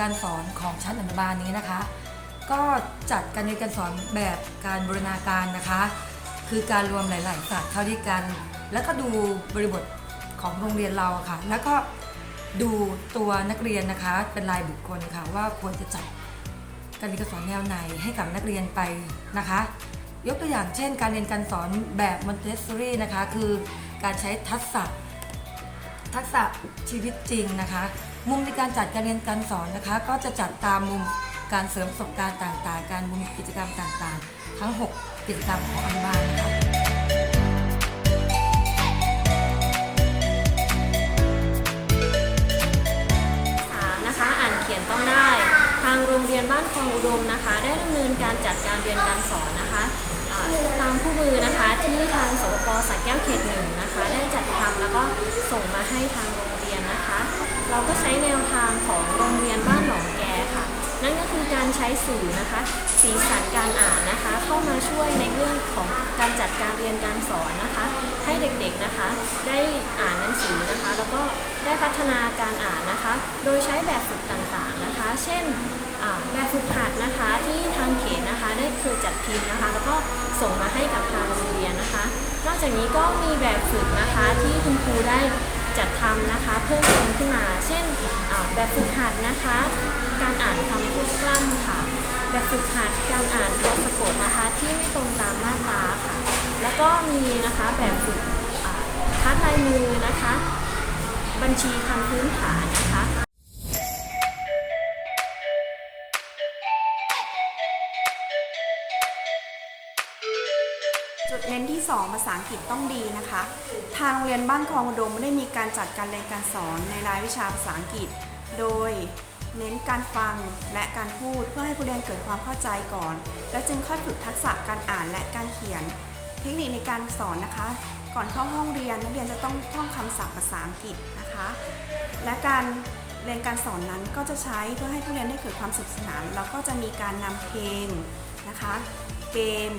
การจัดการสอนของชั้นอนุบาลนี้นะคะ ก็จัดการเรียนการสอนแบบการบูรณาการนะคะ คือการรวมหลาย ๆ ศาสตร์เข้าด้วยกัน แล้วก็ดูบริบทของโรงเรียนเราค่ะ แล้วก็ดูตัวนักเรียนนะคะ เป็นรายบุคคลค่ะ ว่าควรจะจัดการเรียนการสอนแนวไหนให้กับนักเรียนไปนะคะ ยกตัวอย่างเช่น การเรียนการสอนแบบมอนเตสซอรี่นะคะ คือการใช้ทักษะ ทักษะชีวิตจริงนะคะ มุมในการจัดการเรียนการสอนนะคะ ก็จะจัดตามมุมการเสริมประสบการณ์ต่างๆ การมุมกิจกรรมต่างๆ ทั้ง 6 กิจกรรมของอนุบาลนะคะสานะคะอ่านเขียนต้องได้ทางโรงเรียนบ้านคลองอุดมนะคะ ได้ดำเนินการจัดการเรียนการสอนนะ ตามผู้มือนะคะที่ทางสปปสักแก้วเขตหนึ่งนะคะ ได้จัดทำแล้วก็ส่งมาให้ทางโรงเรียนนะคะ เราก็ใช้แนวทางของโรงเรียนบ้านหนองแกค่ะ นั่นก็คือการใช้สื่อนะคะ สีสันการอ่านนะคะ เข้ามาช่วยในเรื่องของการจัดการเรียนการสอนนะคะ ให้เด็กๆนะคะ ได้อ่าน ฒนาการอ่านนะคะ โดยใช้แบบฝึกต่างๆนะคะ เช่นแบบฝึกหัดนะคะที่ทางเขตนะคะได้เคยจัดพิมพ์นะคะ แล้วก็ส่งมาให้กับทางโรงเรียนนะคะ นอกจากนี้ก็มีแบบฝึกนะคะที่คุณครูได้จัดทำนะคะเพิ่มเติมขึ้นมา เช่นแบบฝึกหัดนะคะ การอ่านคำพูดกล้ำค่ะ แบบฝึกหัดการอ่านตัวสะกดนะคะที่ไม่ตรงตามมาตราค่ะ แล้วก็มีนะคะแบบฝึกอ่าคัดลายมือนะคะ บัญชีคำพื้นฐานนะคะจุดเน้นที่ 2 ภาษาอังกฤษต้องดีนะคะ ทางโรงเรียนบ้านคลองอุดมได้มีการจัดการเรียนการสอนในรายวิชาภาษาอังกฤษ โดยเน้นการฟังและการพูดเพื่อให้ผู้เรียนเกิดความเข้าใจก่อน และจึงค่อยฝึกทักษะการอ่านและการเขียน เทคนิคในการสอนนะคะ ก่อนเข้าห้องเรียนนักเรียนจะต้องท่องคำศัพท์ภาษาอังกฤษ นะคะ และการเรียนการสอนนั้นก็จะใช้เพื่อให้ผู้เรียนได้เกิดความสนุกสนานแล้วก็จะมีการนำเพลงนะคะเกม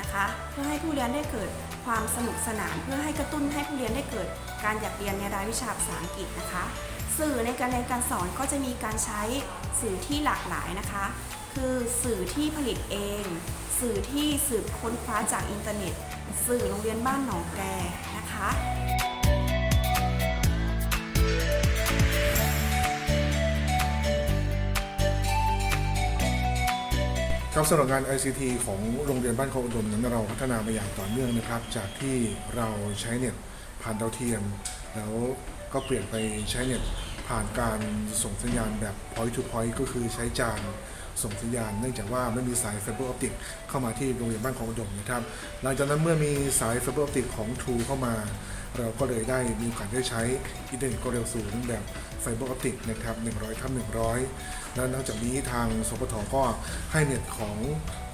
นะคะเพื่อให้ผู้เรียนได้เกิดความสนุกสนาน เพื่อให้กระตุ้นให้ผู้เรียนได้เกิดการอยากเรียนในรายวิชาภาษาอังกฤษนะคะ สื่อในการเรียนการสอนก็จะมีการใช้สื่อที่หลากหลายนะคะ คือสื่อที่ผลิตเอง สื่อที่สืบค้นคว้าจากอินเทอร์เน็ต สื่อโรงเรียนบ้านหนองแกนะคะ ครับสำหรับงาน ICT ของโรงเรียนบ้านคองอุดมนั้นเราพัฒนามาอย่างต่อเนื่องนะครับ จากที่เราใช้เน็ตผ่านดาวเทียม แล้วก็เปลี่ยนไปใช้เน็ตผ่านการส่งสัญญาณแบบ point to point ก็คือใช้จานส่งสัญญาณ เนื่องจากว่าไม่มีสายไฟเบอร์ออปติกเข้ามาที่โรงเรียนบ้านคลองอุดมนะครับ หลังจากนั้นเมื่อมีสายไฟเบอร์ออปติกของ True เข้ามา เราก็เลยได้มีโอกาสได้ใช้อินเทอร์เน็ตความเร็วสูงแบบไฟเบอร์ออปติกนะครับ100ทับ100 แล้วนอกจากนี้ทางสปทก็ให้เน็ตของ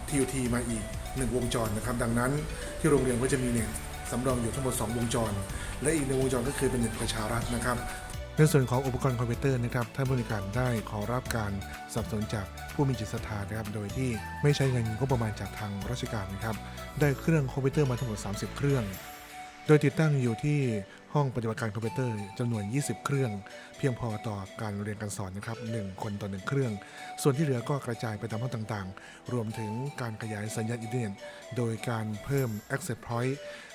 TUT มาอีก 1 วงจรนะครับ ดังนั้นที่โรงเรียนก็จะมีเน็ตสำรองอยู่ทั้งหมด 2 วงจร และอีกหนึ่งวงจรก็คือเป็นเน็ตประชารัฐนะครับในส่วนของอุปกรณ์คอมพิวเตอร์นะครับท่านผู้บริการได้ขอรับการสนับสนุนจากผู้มีจิตศรัทธานะครับ โดยที่ไม่ใช้เงินงบประมาณจากทางราชการนะครับ ได้เครื่องคอมพิวเตอร์มาทั้งหมด 30 เครื่อง ดยติดตั้งอยู่ที่ห้องปฏิบัติการคอมพิวเตอร์จำนวน 20 เครื่อง เพียงพอต่อการเรียนการสอนนะครับ 1 คนต่อ 1 เครื่อง ส่วนที่เหลือก็กระจายไปตามห้องต่างๆ รวมถึงการขยายสัญญาณอินเทอร์เน็ต โดยการเพิ่ม Access Point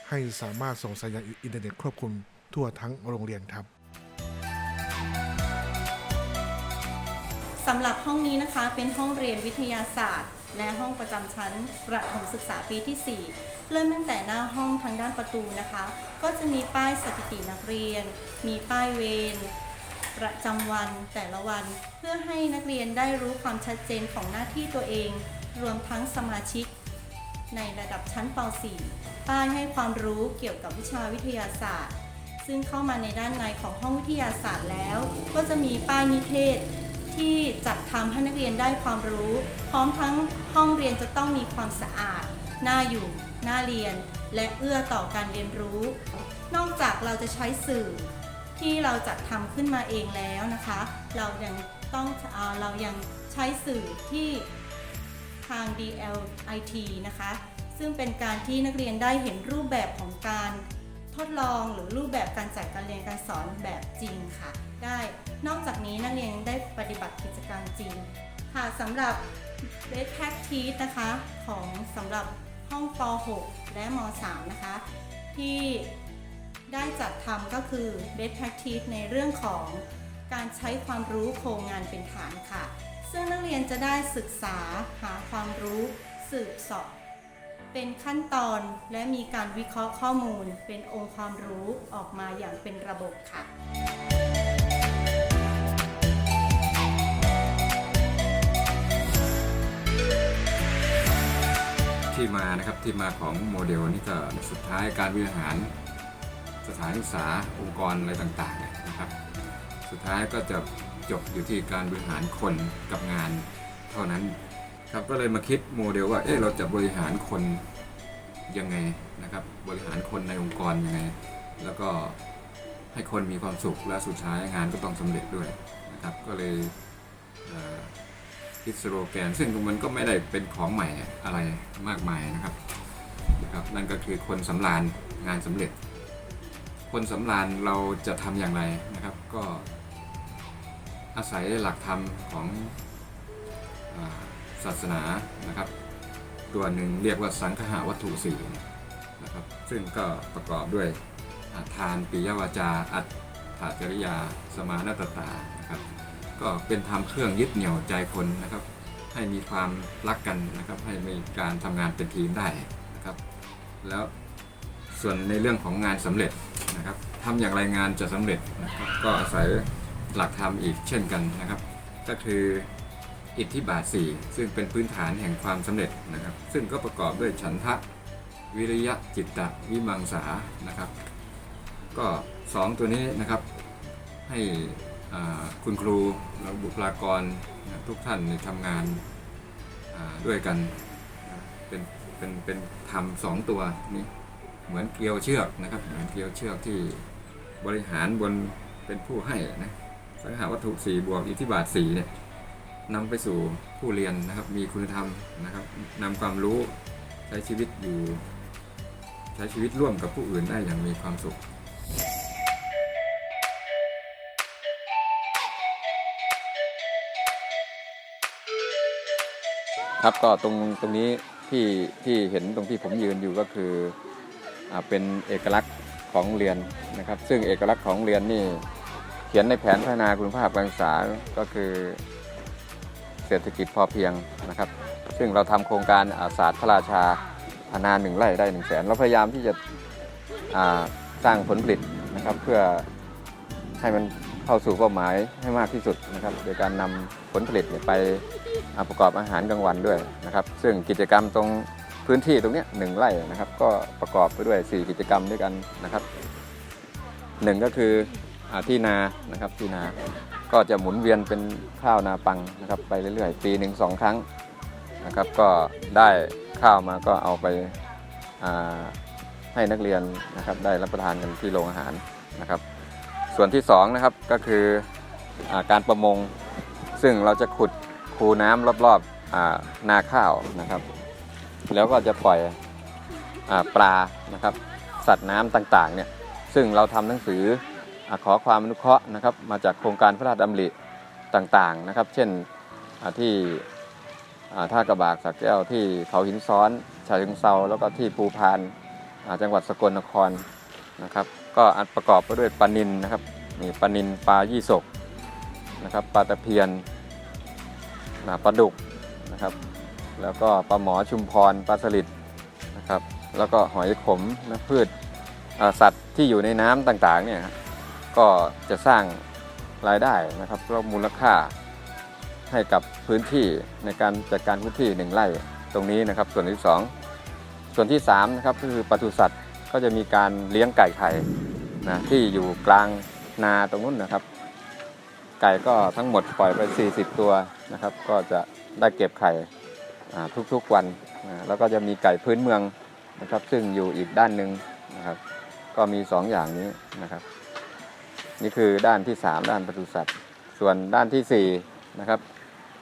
ให้สามารถส่งสัญญาณอินเทอร์เน็ตครอบคลุมทั่วทั้งโรงเรียนครับสำหรับห้องนี้นะคะเป็นห้องเรียนวิทยาศาสตร์ และห้องประจำชั้นประถมศึกษาปีที่ 4 เริ่มตั้งแต่หน้าห้องทางด้านประตูนะคะ ก็จะมีป้ายสถิตินักเรียน มีป้ายเวรประจำวันแต่ละวัน เพื่อให้นักเรียนได้รู้ความชัดเจนของหน้าที่ตัวเอง รวมทั้งสมาชิก ในระดับชั้นป .4 ป้ายให้ความรู้เกี่ยวกับวิชาวิทยาศาสตร์ ซึ่งเข้ามาในด้านในของห้องวิทยาศาสตร์แล้ว ก็จะมีป้ายนิเทศที่จัดทำให้นักเรียนได้ความรู้ พร้อมทั้งห้องเรียนจะต้องมีความสะอาด น่าอยู่ น่าเรียน และเอื้อต่อการเรียนรู้ นอกจากเราจะใช้สื่อที่เราจัดทำขึ้นมาเองแล้วนะคะ เรายังต้องเออเรายังใช้สื่อที่ทาง DLIT นะคะ ซึ่งเป็นการที่นักเรียนได้เห็นรูปแบบของการทดลองหรือรูปแบบการจัดการเรียนการสอนแบบจริงค่ะ ได้นอกจากนี้นักเรียนยังได้ปฏิบัติกิจกรรมจริง ค่ะสำหรับ Best Practice นะคะของสำหรับ ห้องป .6 และม .3 นะคะ ที่ได้จัดทำก็คือ Best Practice ในเรื่องของการใช้ความรู้โครงงานเป็นฐานค่ะ ซึ่งนักเรียนจะได้ศึกษาหาความรู้สืบสอบเป็นขั้นตอนและมีการวิเคราะห์ข้อมูลเป็นองค์ความรู้ออกมาอย่างเป็นระบบค่ะ ที่มานะครับที่มาของโมเดลนี่ก็สุดท้ายการบริหารสถานศึกษาองค์กรอะไรต่างๆเนี่ยนะครับ สุดท้ายก็จะจบอยู่ที่การบริหารคนกับงานเท่านั้นครับก็เลยมาคิดโมเดลว่าเอ๊ะเราจะบริหารคนยังไงนะครับ บริหารคนในองค์กรยังไง แล้วก็ให้คนมีความสุขและสุดท้ายงานก็ต้องสำเร็จด้วยนะครับ ก็เลยเคิดสโลแกน ซึ่งมันก็ไม่ได้เป็นของใหม่อะไรมากมายนะครับนะครับ นั่นก็คือคนสำราญงานสำเร็จ คนสำราญเราจะทำอย่างไรนะครับ ก็อาศัยหลักธรรมของศาสนานะครับ ตัวหนึ่งเรียกว่าสังคหาวัตถุสี่นะครับ ซึ่งก็ประกอบด้วยทานปิยวาจา อัตถจริยา สมานตตานะครับ ก็เป็นทำเครื่องยึดเหนี่ยวใจคนนะครับ ให้มีความรักกันนะครับ ให้มีการทำงานเป็นทีมได้นะครับ แล้วส่วนในเรื่องของงานสำเร็จนะครับทำอย่างไรงานจะสำเร็จนะครับก็อาศัยหลักธรรมอีกเช่นกันนะครับ ก็คืออิทธิบาท 4 ซึ่งเป็นพื้นฐานแห่งความสำเร็จนะครับ ซึ่งก็ประกอบด้วยฉันทะวิริยะจิตตะวิมังสานะครับ ก็สองตัวนี้นะครับให้ คุณครูและบุคลากรทุกท่านในทำงานด้วยกันเป็นเป็นเป็นทำสองตัวนี้เหมือนเกลียวเชือกนะครับเหมือนเกลียวเชือกที่บริหารบนเป็นผู้ให้นะสังหาวัตถุสี่บวกอิทธิบาทสี่เนี่ยนำไปสู่ผู้เรียนนะครับมีคุณธรรมนะครับนำความรู้ใช้ชีวิตอยู่ ใช้ชีวิตร่วมกับผู้อื่นได้อย่างมีความสุข ครับก็ตรงตรงนี้ที่ที่เห็นตรงที่ผมยืนอยู่ก็คืออาเป็นเอกลักษณ์ของเรียนนะครับ ซึ่งเอกลักษณ์ของเรียนนี่เขียนในแผนพัฒนาคุณภาพการศึกษาก็คือเศรษฐกิจพอเพียงนะครับ ซึ่งเราทำโครงการศาสตร์พระราชาพนาหนึ่งไร่ได้หนึ่งแสนเราพยายามที่จะสร้างผลผลิตนะครับเพื่อให้มัน เข้าสู่เป้าหมายให้มากที่สุดนะครับ โดยการนำผลผลิตไปประกอบอาหารกลางวันด้วยนะครับ ซึ่งกิจกรรมตรงพื้นที่ตรงนี้หนึ่งไร่นะครับ ก็ประกอบไปด้วย 4 กิจกรรมด้วยกันนะครับหนึ่งก็คืออที่นานะครับที่นาก็จะหมุนเวียนเป็นข้าวนาปังนะครับ ไปเรื่อยๆ ปีหนึ่งสองครั้งนะครับ ก็ได้ข้าวมาก็เอาไปาให้นักเรียนนะครับ ได้รับประทานกันที่โรงอาหารนะครับ ส่วนที่สองนะครับก็คืออการประมง ซึ่งเราจะขุดคูน้ำรอบๆนาข้าวนะครับ แล้วก็จะปล่อยอปลานะครับ สัตว์น้ำต่างๆเนี่ยซึ่งเราทำหนังสืออขอความอนุเคราะห์นะครับ มาจากโครงการพระราชดำริต่างๆนะครับ เช่นที่ท่ากระบากสักแก้วที่เขาหินซ้อนชาเชิงเซาแล้วก็ที่ภูพานจังหวัดสกลนครนะครับ ก็อันประกอบไปด้วยปลานินนะครับมีปลานินปลายี่สกนะครับปลาตะเพียนนะปลาดุกนะครับ แล้วก็ปลาหมอชุมพรปลาสลิดนะครับ แล้วก็หอยขมนะพืชสัตว์ที่อยู่ในน้ำต่างๆเนี่ยครับก็จะสร้างรายได้นะครับแล้วมูลค่าให้กับพื้นที่ในการจัดการพื้นที่หนึ่งไร่ตรงนี้นะครับ ส่วนที่สองส่วนที่สามนะครับก็คือปศุสัตว์ก็จะมีการเลี้ยงไก่ไข่ นะที่อยู่กลางนาตรงนู้นนะครับ ไก่ก็ทั้งหมดปล่อยไป 40 ตัวนะครับ ก็จะได้เก็บไข่ทุกๆวันนะแล้วก็จะมีไก่พื้นเมืองนะครับ ซึ่งอยู่อีกด้านหนึ่งนะครับ ก็มี 2 อย่างนี้นะครับ นี่คือด้านที่ 3 ด้านปศุสัตว์ ส่วนด้านที่4นะครับ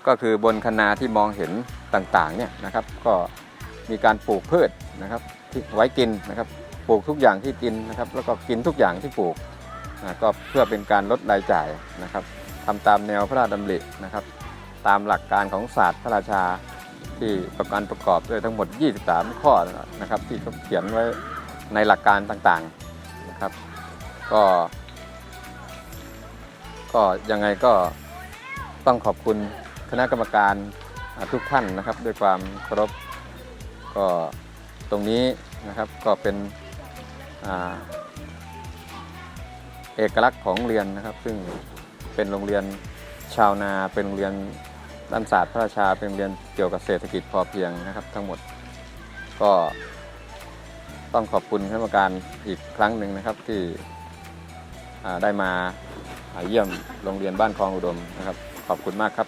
ก็คือบนคนาที่มองเห็นต่างๆเนี่ยนะครับ ก็มีการปลูกพืชนะครับที่ไว้กินนะครับ ปลูกทุกอย่างที่กินนะครับ แล้วก็กินทุกอย่างที่ปลูกนะก็เพื่อเป็นการลดรายจ่ายนะครับทำตามแนวพระราชดำรินะครับ ตามหลักการของศาสตร์พระราชาที่ประกันประกอบด้วยทั้งหมด 23 ข้อนะครับ ที่เขาเขียนไว้ในหลักการต่างๆนะครับ ก็ ก็ยังไงก็ต้องขอบคุณคณะกรรมการทุกท่านนะครับ ด้วยความเคารพก็ตรงนี้นะครับก็เป็น เอกลักษณ์ของเรียนนะครับ ซึ่งเป็นโรงเรียนชาวนาเป็นโรงเรียนด้านศาสตร์พระราชาเป็นโรงเรียนเกี่ยวกับเศรษฐกิจพอเพียงนะครับ ทั้งหมดก็ต้องขอบคุณคณะกรรมการอีกครั้งหนึ่งนะครับที่อ่าได้มาเยี่ยมโรงเรียนบ้านคลองอุดมนะครับ ขอบคุณมากครับ